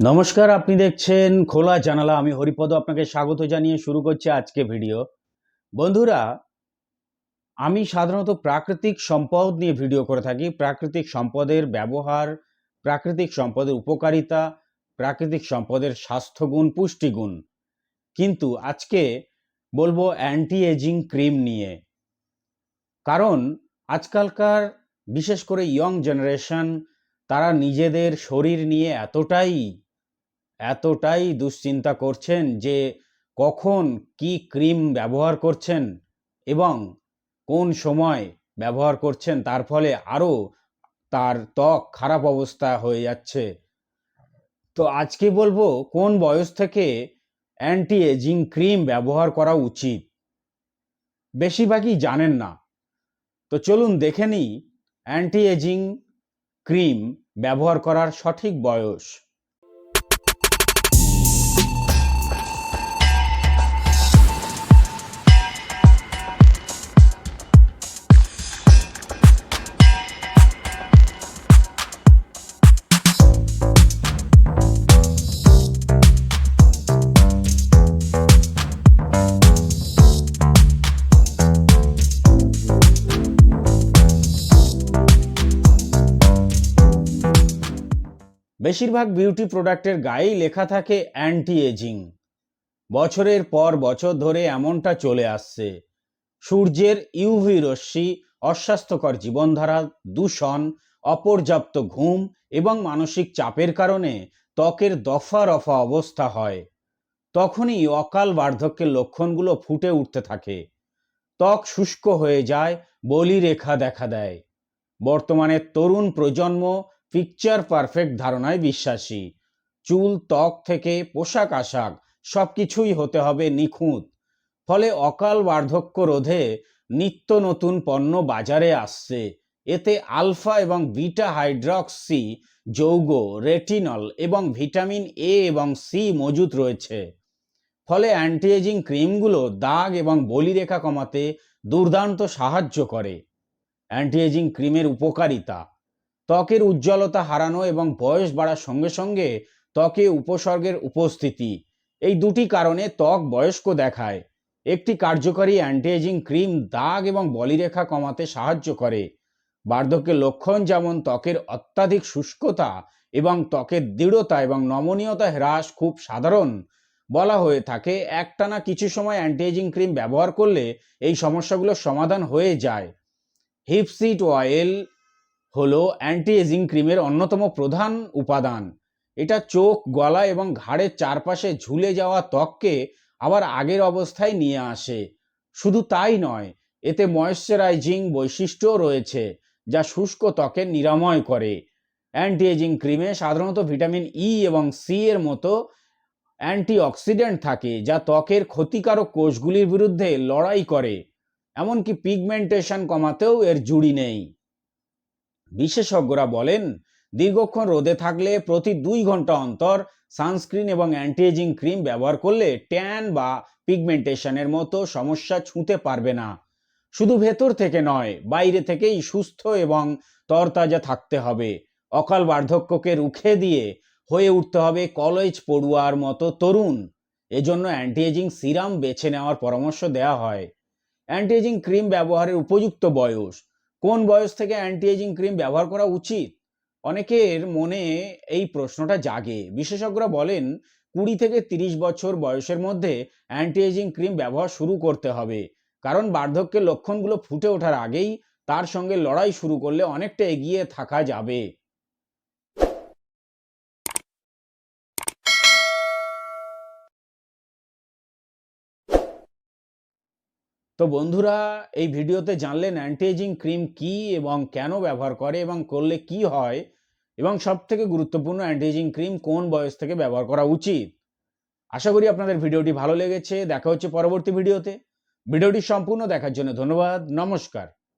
নমস্কার, আপনি দেখছেন খোলা জানালা। আমি হরিপদ আপনাকে স্বাগত জানিয়ে শুরু করছি আজকে ভিডিও। বন্ধুরা, আমি সাধারণত প্রাকৃতিক সম্পদ নিয়ে ভিডিও করে থাকি। প্রাকৃতিক সম্পদের ব্যবহার, প্রাকৃতিক সম্পদের উপকারিতা, প্রাকৃতিক সম্পদের স্বাস্থ্যগুণ, পুষ্টিগুণ। কিন্তু আজকে বলব অ্যান্টি এজিং ক্রিম নিয়ে। কারণ, আজকালকার বিশেষ করে ইয়ং জেনারেশন তারা নিজেদের শরীর নিয়ে এতটাই এতটাই দুশ্চিন্তা করছেন যে কখন কি ক্রিম ব্যবহার করছেন এবং কোন সময় ব্যবহার করছেন, তার ফলে আরও তার ত্বক খারাপ অবস্থা হয়ে যাচ্ছে। তো আজকে বলব কোন বয়স থেকে অ্যান্টি এজিং ক্রিম ব্যবহার করা উচিত। বেশিরভাগই জানেন না। তো চলুন দেখে নিই অ্যান্টি এজিং ক্রিম ব্যবহার করার সঠিক বয়স। বেশিরভাগ বিউটি প্রোডাক্টের গায়েই লেখা থাকে অ্যান্টি এজিং বছরের পর বছর ধরে এমনটা চলে আসছে। সূর্যের ইউভি রশ্মি, অস্বাস্থ্যকর জীবনধারা, দূষণ, অপর্যাপ্ত ঘুম এবং মানসিক চাপের কারণে ত্বকের দফা রফা অবস্থা হয়। তখনই অকাল বার্ধক্যের লক্ষণগুলো ফুটে উঠতে থাকে। ত্বক শুষ্ক হয়ে যায় বলি রেখা দেখা দেয়। বর্তমানে তরুণ প্রজন্ম পিকচার পারফেক্ট ধারণায় বিশ্বাসী। চুল, ত্বক থেকে পোশাক, আশাক সব কিছুই হতে হবে নিখুঁত। ফলে অকাল বার্ধক্য রোধে নিত্য নতুন পণ্য বাজারে আসছে। এতে আলফা এবং বিটা হাইড্রক্সি, যৌগ, রেটিনল এবং ভিটামিন এ এবং সি মজুত রয়েছে। ফলে অ্যান্টি এজিং ক্রিমগুলো দাগ এবং বলিরেখা কমাতে দুর্দান্ত সাহায্য করে। অ্যান্টি এজিং ক্রিমের উপকারিতা। ত্বকের উজ্জ্বলতা হারানো এবং বয়স বাড়ার সঙ্গে সঙ্গে ত্বকে উপসর্গের উপস্থিতি। এই দুটি কারণে ত্বক বয়স্ক দেখায়। একটি কার্যকরী অ্যান্টি এজিং ক্রিম দাগ এবং বলিরেখা কমাতে সাহায্য করে। বার্ধক্যের লক্ষণ যেমন ত্বকের অত্যাধিক শুষ্কতা এবং ত্বকের দৃঢ়তা এবং নমনীয়তা হ্রাস খুব সাধারণ। বলা হয়ে থাকে, একটানা কিছু সময় অ্যান্টি এজিং ক্রিম ব্যবহার করলে এই সমস্যাগুলোর সমাধান হয়ে যায়। হিপসিট অয়েল হলো অ্যান্টি এজিং ক্রিমের অন্যতম প্রধান উপাদান। এটা চোখ, গলা এবং ঘাড়ের চারপাশে ঝুলে যাওয়া ত্বককে আবার আগের অবস্থায় নিয়ে আসে। শুধু তাই নয়, এতে ময়শ্চারাইজিং বৈশিষ্ট্যও রয়েছে, যা শুষ্ক ত্বকের নিরাময় করে। অ্যান্টি এজিং ক্রিমে সাধারণত ভিটামিন ই এবং সি এর মতো অ্যান্টিঅক্সিডেন্ট থাকে, যা ত্বকের ক্ষতিকারক কোষগুলির বিরুদ্ধে লড়াই করে। এমনকি পিগমেন্টেশন কমাতেও এর জুড়ি নেই। বিশেষজ্ঞরা বলেন, দীর্ঘক্ষণ রোদে থাকলে প্রতি দুই ঘণ্টা অন্তর সানস্ক্রিন এবং অ্যান্টি এজিং ক্রিম ব্যবহার করলে ট্যান বা পিগমেন্টেশনের মতো সমস্যা ছুঁতে পারবে না। শুধু ভেতর থেকে নয়, বাইরে থেকেই সুস্থ এবং তরতাজা থাকতে হবে। অকাল বার্ধক্যকে রুখে দিয়ে হয়ে উঠতে হবে কলেজ পড়ুয়ার মতো তরুণ। এজন্য অ্যান্টি এজিং সিরাম বেছে নেওয়ার পরামর্শ দেওয়া হয়। অ্যান্টি এজিং ক্রিম ব্যবহারের উপযুক্ত বয়স কোন বয়স থেকে অ্যান্টি এজিং ক্রিম ব্যবহার করা উচিত? অনেকের মনে এই প্রশ্নটা জাগে। বিশেষজ্ঞরা বলেন, কুড়ি থেকে তিরিশ বছর বয়সের মধ্যে অ্যান্টি এজিং ক্রিম ব্যবহার শুরু করতে হবে। কারণ বার্ধক্যের লক্ষণগুলো ফুটে ওঠার আগেই তার সঙ্গে লড়াই শুরু করলে অনেকটা এগিয়ে থাকা যাবে। তো বন্ধুরা, এই ভিডিওতে জানলেন অ্যান্টি এজিং ক্রিম কি এবং কেন ব্যবহার করে এবং করলে কি হয় এবং সব থেকে গুরুত্বপূর্ণ অ্যান্টি এজিং ক্রিম কোন বয়স থেকে ব্যবহার করা উচিত। আশা করি আপনাদের ভিডিওটি ভালো লেগেছে। দেখা হচ্ছে পরবর্তী ভিডিওতে। ভিডিওটি সম্পূর্ণ দেখার জন্য ধন্যবাদ। নমস্কার।